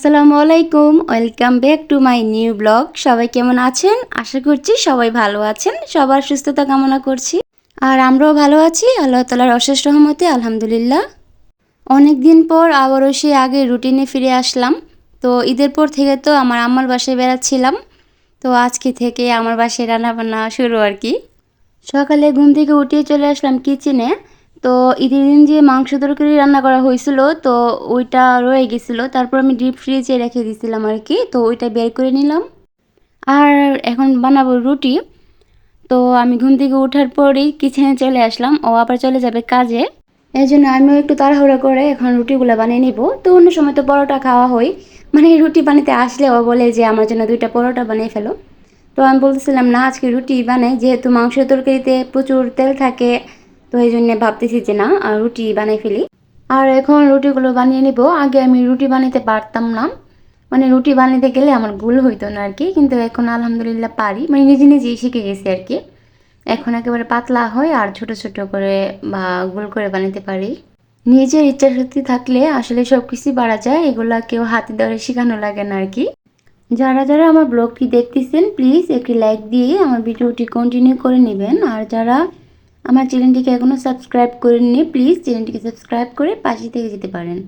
আসসালামু আলাইকুম, welcome back to my new blog. সবাই কেমন আছেন? আশা করছি সবাই ভালো আছেন। সবার সুস্থতা কামনা করছি। আর আমরাও ভালো আছি, আল্লাহ তালার অশেষ রহমতে, আলহামদুলিল্লাহ। অনেক দিন পর আবারও সেই আগে রুটিনে ফিরে আসলাম। তো ঈদের পর থেকে তো আমার আম্মার বাসায় বেড়াচ্ছিলাম। তো আজকে থেকে আমার বাসায় রান্নাবান্না শুরু আর কি। সকালে ঘুম থেকে উঠিয়ে চলে আসলাম কিচেনে তো ঈদের দিন যে মাংস তরকারি রান্না করা হয়েছিল, তো ওইটা রয়ে গেছিল। তারপর আমি ডিপ ফ্রিজে রেখে দিয়েছিলাম আর কি তো ওইটা বের করে নিলাম। আর এখন বানাবো রুটি। তো আমি ঘুম থেকে ওঠার পরেই কিচেনে চলে আসলাম, ও আবার চলে যাবে কাজে। এই জন্য আমিও একটু তাড়াহুড়ো করে এখন রুটিগুলো বানিয়ে নিব। তো অন্য সময় তো পরোটা খাওয়া হয় মানে রুটি বানাতে আসলে ও বলে যে আমার জন্য দুইটা পরোটা বানিয়ে ফেলো। তো আমি বলতেছিলাম, না, আজকে রুটি বানাই, যেহেতু মাংস তরকারিতে প্রচুর তেল থাকে তো এই জন্য ভাবতেছি যে না রুটি বানিয়ে ফেলি। আর এখন রুটিগুলো বানিয়ে নিব। আগে আমি রুটি বানাতে পারতাম না। মানে রুটি বানাতে গেলে আমার ভুল হইতো না আর কি। কিন্তু এখন আলহামদুলিল্লাহ পারি। মানে নিজে নিজেই শিখে গেছি আর কি। এখন একেবারে পাতলা হয় আর ছোট ছোট করে বা গোল করে বানাতে পারি। নিজের ইচ্ছা শক্তি থাকলে আসলে সব কিছুই বাড়া যায়। এগুলা কেউ হাতে ধরে শেখানো লাগে না আর কি। যারা যারা আমার ব্লগটি দেখতেছেন, প্লিজ একটি লাইক দিয়ে আমার ভিডিওটি কন্টিনিউ করে নেবেন। আর যারা আমার চ্যানেলটিকে এখনও সাবস্ক্রাইব করেননি, প্লিজ চ্যানেলটিকে সাবস্ক্রাইব করে পাশে থেকে যেতে পারেন।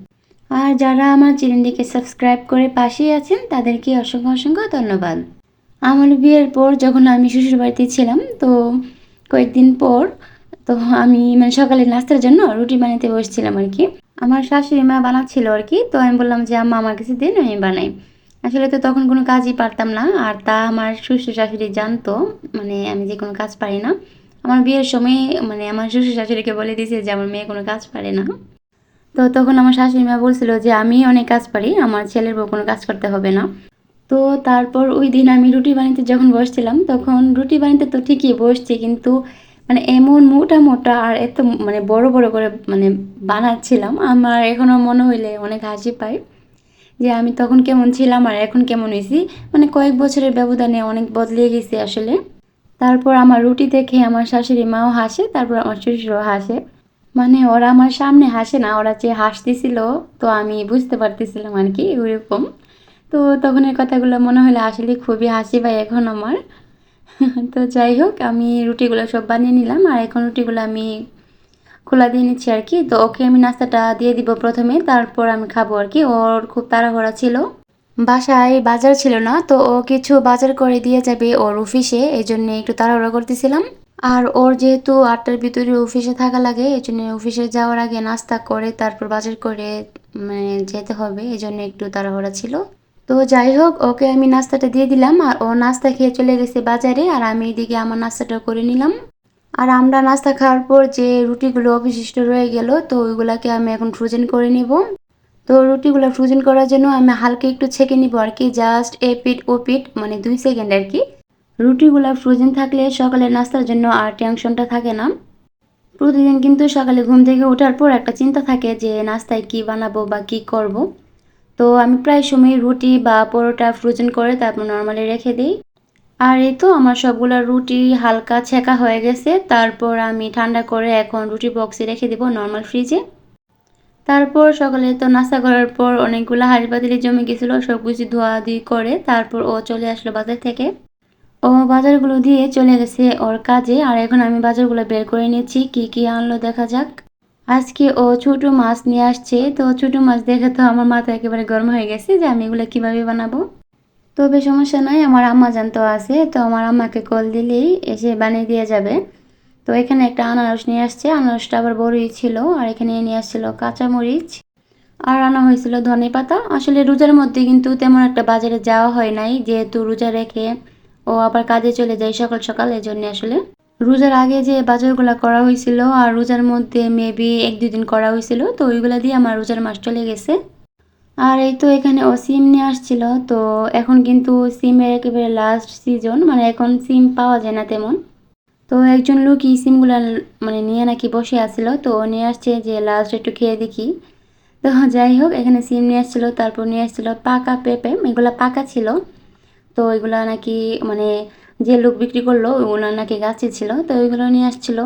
আর যারা আমার চ্যানেলটিকে সাবস্ক্রাইব করে পাশেই আছেন, তাদেরকে অসংখ্য অসংখ্য ধন্যবাদ। আমার বিয়ের পর যখন আমি শ্বশুর বাড়িতে ছিলাম, তো কয়েকদিন পর, তো আমি মানে সকালে নাস্তার জন্য রুটি বানাতে বসছিলাম আর কি। আমার শাশুড়ি মা বানাচ্ছিল আর কি, তো আমি বললাম যে, আম্মা আমার কাছে দিন, আমি বানাই। আসলে তো তখন কোনো কাজই পারতাম না, আর তা আমার শ্বশুর শাশুড়ি জানতো মানে আমি যে কোনো কাজ পারি না। আমার বিয়ের সময় মানে আমার শ্বশুর শাশুড়িকে বলে দিয়েছে যে আমার মেয়ে কোনো কাজ পারে না। তো তখন আমার শাশুড়ি মা বলছিল যে আমি অনেক কাজ পারি, আমার ছেলের বউ কোনো কাজ করতে হবে না। তো তারপর ওই দিন আমি রুটি বানাতে যখন বসছিলাম, তখন রুটি বানাতে তো ঠিকই বসছি, কিন্তু মানে এমন মোটা মোটা আর এত মানে বড় বড় করে মানে বানাচ্ছিলাম, আমার এখনও মনে হইলে অনেক হাসি পায় যে আমি তখন কেমন ছিলাম আর এখন কেমন হয়েছি মানে কয়েক বছরের ব্যবধানে অনেক বদলে গেছি আসলে। তারপর আমার রুটি দেখে আমার শাশুড়ি মাও হাসে, তারপর আমার শ্বশুরও হাসে। মানে ওরা আমার সামনে হাসে না, ওরা যে হাসতেছিল তো আমি বুঝতে পারতেছিলাম আর কি ওইরকম। তো তখন এই কথাগুলো মনে হলে আসলে খুবই হাসি পাই এখন আমার। তো যাই হোক, আমি রুটিগুলো সব বানিয়ে নিলাম আর এখন রুটিগুলো আমি খোলা দিয়ে নিচ্ছি আর কি। তো ওকে আমি নাস্তাটা দিয়ে দিব প্রথমে, তারপর আমি খাব আর কি। ওর খুব তাড়াহুড়া ছিল। বাসায় বাজার ছিল না, তো ও কিছু বাজার করে দিয়ে যাবে ওর অফিসে এই জন্য একটু তাড়াহুড়া করতেছিলাম। আর ওর যেহেতু আটটার ভিতরে অফিসে থাকা লাগে এই জন্য অফিসে যাওয়ার আগে নাস্তা করে তারপর বাজার করে মানে যেতে হবে এই জন্য একটু তাড়াহুড়া ছিল। তো যাই হোক, ওকে আমি নাস্তাটা দিয়ে দিলাম, আর ও নাস্তা খেয়ে চলে গেছে বাজারে, আর আমি এদিকে আমার নাস্তাটা করে নিলাম। আর আমরা নাস্তা খাওয়ার পর যে রুটিগুলো অবশিষ্ট রয়ে গেল, তো ওইগুলাকে আমি এখন ফ্রোজেন করে নিব। তো রুটিগুলো ফ্রোজেন করার জন্য আমি হালকা একটু ছেঁকে নিব আর কি জাস্ট এ পিট ও পিট মানে দুই সেকেন্ড আর কি। রুটিগুলো ফ্রোজেন থাকলে সকালে নাস্তার জন্য আর টেনশনটা থাকে না। প্রতিদিন কিন্তু সকালে ঘুম থেকে ওঠার পর একটা চিন্তা থাকে যে নাস্তায় কি বানাবো বা কি করব। তো আমি প্রায় সময় রুটি বা পরোটা ফ্রোজেন করে তারপর নর্মালি রেখে দিই। আর এই তো আমার সবগুলো রুটি হালকা ছেঁকা হয়ে গেছে, তারপর আমি ঠান্ডা করে এখন রুটি বক্সে রেখে দেবো নর্মাল ফ্রিজে তারপর সকালে তো নাস্তা করার পর অনেকগুলো হাঁড়ি পাতিলে জমে গেছিল সব কিছু ধোয়াধুয়ি করে তারপর ও চলে আসলো বাজার থেকে। ও বাজারগুলো দিয়ে চলে গেছে ওর কাজে, আর এখন আমি বাজারগুলো বের করে নিয়েছি, কি কি আনলো দেখা যাক। আজকে ও ছোট মাছ নিয়ে আসছে, তো ছোট মাছ দেখে তো আমার মাথা একেবারে গরম হয়ে গেছে যে আমি এগুলো কীভাবে বানাবো। তবে সমস্যা নয় আমার আম্মা জানতো আছে, তো আমার আম্মাকে কল দিলেই এসে বানিয়ে দিয়ে যাবে। তো এখানে একটা আনারস নিয়ে আসছে। আনারসটা আবার বড়ই ছিল আর এখানে নিয়ে আসছিল কাঁচামরিচ আর আনা হয়েছিল ধনে পাতা। আসলে রোজার মধ্যে কিন্তু তেমন একটা বাজারে যাওয়া হয় নাই, যেহেতু রোজা রেখে ও আবার কাজে চলে যায় সকাল সকাল এই জন্য আসলে রোজার আগে যে বাজারগুলো করা হয়েছিল আর রোজার মধ্যে মেবি এক দুই দিন করা হয়েছিল, তো ওইগুলো দিয়ে আমার রোজার মাস চলে গেছে। আর এই তো এখানে ও সিম নিয়ে আসছিল, তো এখন কিন্তু সিমের একেবারে লাস্ট সিজন মানে এখন সিম পাওয়া যায় না তেমন। তো একজন লোক এই সিমগুলো মানে নিয়ে নাকি বসে আসছিল তো ও নিয়ে আসছে যে লাস্ট একটু খেয়ে দেখি। তো যাই হোক, এখানে সিম নিয়ে আসছিল, তারপর নিয়ে আসছিল পাকা পেঁপে, এগুলো পাকা ছিল। তো ওইগুলো নাকি মানে যে লোক বিক্রি করল ওনার নাকি গাছে ছিল, তো ওইগুলো নিয়ে আসছিল।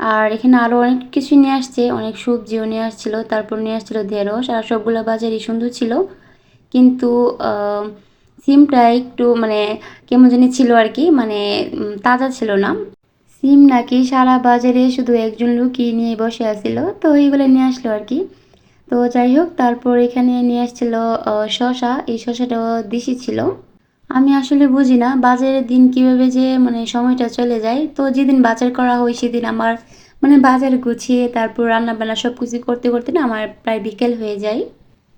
আর এখানে আরও অনেক কিছু নিয়ে আসছে, অনেক সবজিও নিয়ে আসছিল, তারপর নিয়ে আসছিল ঢেঁড়স, আর সবগুলো বাজারই সুন্দর ছিল। কিন্তু সিমটা একটু মানে কেমন জানি ছিল আর কি মানে তাজা ছিল না। সিম নাকি সারা বাজারে শুধু একজন লোকই নিয়ে বসে আছিল, তো এইগুলো নিয়ে আসলো আর কি। তো যাই হোক, তারপর এখানে নিয়ে আসছিল শসা এই শসাটাও দেশি ছিল। আমি আসলে বুঝি না বাজারের দিন কীভাবে যে মানে সময়টা চলে যায়। তো যেদিন বাজার করা হয় সেদিন আমার মানে বাজার গুছিয়ে, তারপর রান্না বান্না সব কিছু করতে করতে না আমার প্রায় বিকেল হয়ে যায়।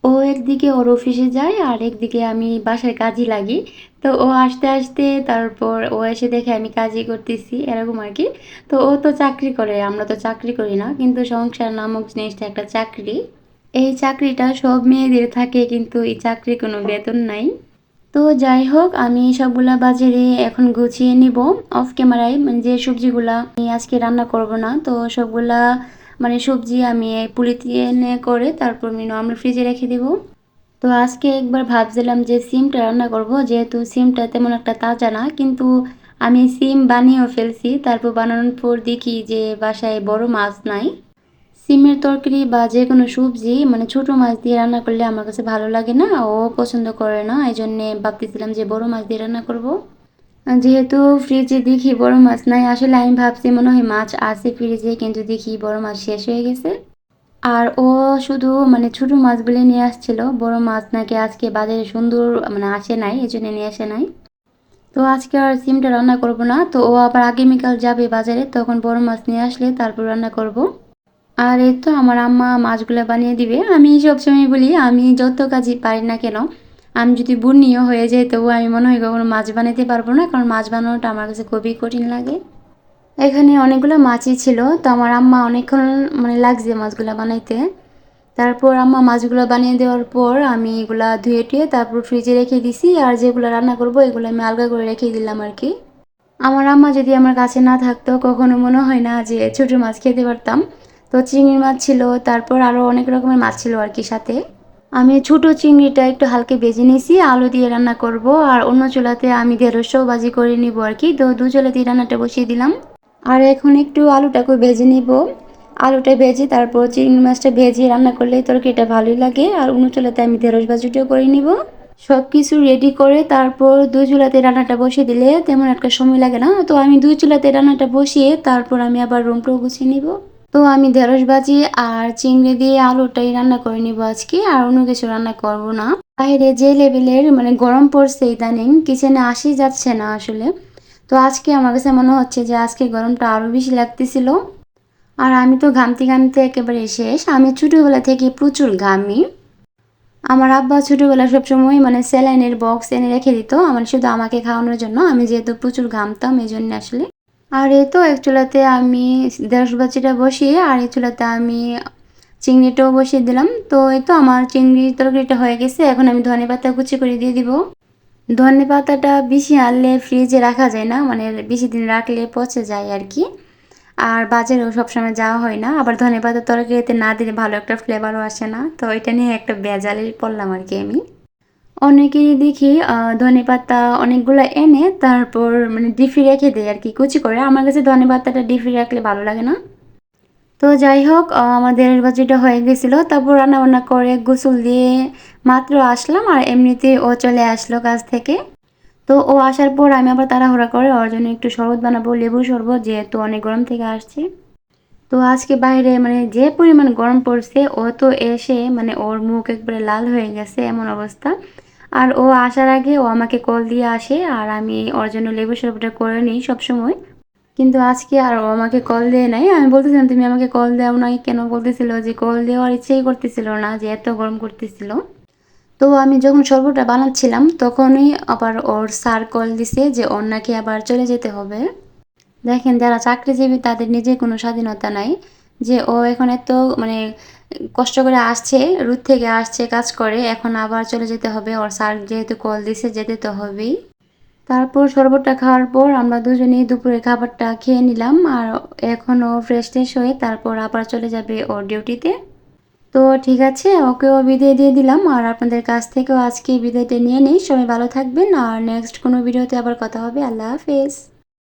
ও একদিকে ওর অফিসে যায়, আর একদিকে আমি বাসার কাজই লাগি। তো ও আসতে আসতে তারপর ও এসে দেখে আমি কাজই করতেছি, এরকম আর কি। তো ও তো চাকরি করে, আমরা তো চাকরি করি না, কিন্তু সংসার নামক জিনিসটা একটা চাকরি। এই চাকরিটা সব মেয়েদের থাকে, কিন্তু এই চাকরির কোনো বেতন নাই। তো যাই হোক, আমি সবগুলা বাজারে এখন গুছিয়ে নিব। অফ ক্যামেরায় মানে যে সবজিগুলা আমি আজকে রান্না করব না, তো সবগুলা মানে সবজি আমি পলিথিনে করে তারপর মিনো, আমরা ফ্রিজে রেখে দিব। তো আজকে একবার ভাবছিলাম যে সিমটা রান্না করব, যেহেতু সিমটা তেমন একটা তাজা না, কিন্তু আমি সিম বানিয়েও ফেলছি। তারপর বানানোর পর দেখি যে বাসায় বড় মাছ নাই। সিমের তরকারি বা যে কোনো সবজি মানে ছোট মাছ দিয়ে রান্না করলে আমার কাছে ভালো লাগে না, ও পছন্দ করে না এই জন্যে ভাবতেছিলাম যে বড় মাছ দিয়ে রান্না করব। যেহেতু ফ্রিজে দেখি বড় মাছ নাই, আসলে আমি ভাবছি মনে হয় মাছ আছে ফ্রিজে কিন্তু দেখি বড় মাছ শেষ হয়ে গেছে। আর ও শুধু মানে ছোট মাছগুলি নিয়ে আসছিল, বড় মাছ নাকি আজকে বাজারে সুন্দর মানে আসে নাই এই জন্য নিয়ে আসে নাই। তো আজকে আর সিমটা রান্না করব না, তো ও আবার আগামীকাল যাবে বাজারে, তখন বড় মাছ নিয়ে আসলে তারপর রান্না করব। আর এই তো আমার আম্মা মাছগুলো বানিয়ে দিবে, আমি সবসময় বলি আমি যত কাজই পারি না কেন আমি যদি বুনিও হয়ে যাই তবু আমি মনে হয় কখনো মাছ বানাতে পারব না, কারণ মাছ বানানোটা আমার কাছে খুবই কঠিন লাগে। এখানে অনেকগুলো মাছই ছিল, তো আমার আম্মা অনেকক্ষণ মানে লাগছে মাছগুলো বানাইতে। তারপর আম্মা মাছগুলো বানিয়ে দেওয়ার পর আমি এগুলা ধুয়ে টুয়ে তারপর ফ্রিজে রেখে দিছি, আর যেগুলো রান্না করব এগুলো আমি আলগা করে রেখে দিলাম আর কি। আমার আম্মা যদি আমার কাছে না থাকতো, কখনো মনে হয় না যে ছোটো মাছ খেতে পারতাম। তো চিংড়ি মাছ ছিল, তারপর আরও অনেক রকমের মাছ ছিল আর কি সাথে। আমি ছোট চিংড়িটা একটু হালকা ভেজে নিয়েছি, আলু দিয়ে রান্না করব, আর অন্য চুলাতে আমি দেড়শো বাজি করে নিব আর কি। তো দু চুলাতেই রান্নাটা বসিয়ে দিলাম। আর এখন একটু আলুটাকে ভেজে নিব। আলুটা ভেজে তারপর চিংড়ি মাছটা ভেজে রান্না করলে তরকারিটা ভালোই লাগে, আর অন্য চুলাতে আমি ঢেঁড়স বাজিটাও করে নিব। সব কিছু রেডি করে তারপর দুই চুলাতে রান্নাটা বসিয়ে দিলে তেমন একটা সময় লাগে না। তো আমি দুই চুলাতে রান্নাটা বসিয়ে তারপর আমি আবার রুমটাও গুছিয়ে নিব। তো আমি ঢেঁড়স ভাজি আর চিংড়ি দিয়ে আলুটাই রান্না করে নিব আজকে, আর অন্য কিছু রান্না করব না। বাইরে যে লেভেলের মানে গরম পড়ছে ইদানিং, কিচেনে আসি যাচ্ছে না আসলে। তো আজকে আমার কাছে মনে হচ্ছে যে আজকে গরমটা আরও বেশি লাগতেছিল। আর আমি তো ঘামতে ঘামতে একেবারে শেষ। আমি ছোটোবেলা থেকে প্রচুর ঘামি। আমার আব্বা ছোটোবেলা সবসময় মানে স্যালাইনের বক্স এনে রেখে দিত, আমার শুধু আমাকে খাওয়ানোর জন্য। আমি যেহেতু প্রচুর ঘামতাম, এই জন্য আসলে। আর এই তো এক চুলাতে আমি দেড়শ বাচিটা বসিয়ে, আর এই চুলাতে আমি চিংড়িটাও বসিয়ে দিলাম। তো এই তো আমার চিংড়ি তরকারিটা হয়ে গেছে। এখন আমি ধনে পাতা কুচি করে দিয়ে দিব। ধনে পাতাটা বেশি আনলে ফ্রিজে রাখা যায় না মানে বেশি দিন রাখলে পচে যায় আর কি। আর বাজারেও সবসময় যাওয়া হয় না। আবার ধনে পাতা তরকারিতে না দিলে ভালো একটা ফ্লেভারও আসে না। তো এটা নিয়ে একটা বেজালে পড়লাম আর কি আমি। অনেকেরই দেখি ধনে পাতা অনেকগুলো এনে তারপর মানে ডিফি রেখে দেয় আর কি, কুচি করে। আমার কাছে ধনে পাতাটা ডিফি রাখলে ভালো লাগে না। তো যাই হোক আমাদের বাজিটা হয়ে গেছিল, তারপর রান্না বান্না করে গোসল দিয়ে মাত্র আসলাম আর এমনিতে ও চলে আসলো কাজ থেকে। তো ও আসার পর আমি আবার তাড়াহুড়া করে ওর জন্য একটু শরবত বানাবো লেবু শরবত, যেহেতু অনেক গরম থেকে আসছে। তো আজকে বাইরে মানে যে পরিমাণ গরম পড়ছে, ও তো এসে মানে ওর মুখ একবারে লাল হয়ে গেছে, এমন অবস্থা। আর ও আসার আগে ও আমাকে কল দিয়ে আসে আর আমি ওর জন্য লেবু শরবতটা করে নিই সবসময়। কিন্তু আজকে আর ও আমাকে কল দেয় নাই। আমি বলতেছিলাম, তুমি আমাকে কল দাও নাই কেন? বলতেছিল যে কল দেওয়ার ইচ্ছেই করতেছিল না, যে এত গরম করতেছিল। তো আমি যখন শরবতটা বানাচ্ছিলাম, তখনই আবার ওর স্যার কল দিছে যে ওর নাকি আবার চলে যেতে হবে। দেখেন, যারা চাকরিজীবী তাদের নিজে কোনো স্বাধীনতা নাই। যে ও এখন এত মানে কষ্ট করে আসছে, রুট থেকে আসছে, কাজ করে, এখন আবার চলে যেতে হবে। ওর স্যার যেহেতু কল দিছে, যেতে তো হবেই। তারপর শরবতটা খাওয়ার পর আমরা দুজনেই দুপুরে খাবারটা খেয়ে নিলাম আর এখনও ফ্রেশ ট্রেশ হয়ে তারপর আবার চলে যাবে ওর ডিউটিতে তো ঠিক আছে, ওকেও বিদায় দিয়ে দিলাম আর আপনাদের কাছ থেকেও আজকে বিদায়টা নিয়ে নিই। সবাই ভালো থাকবেন আর নেক্সট কোনো ভিডিওতে আবার কথা হবে। আল্লাহ হাফেজ।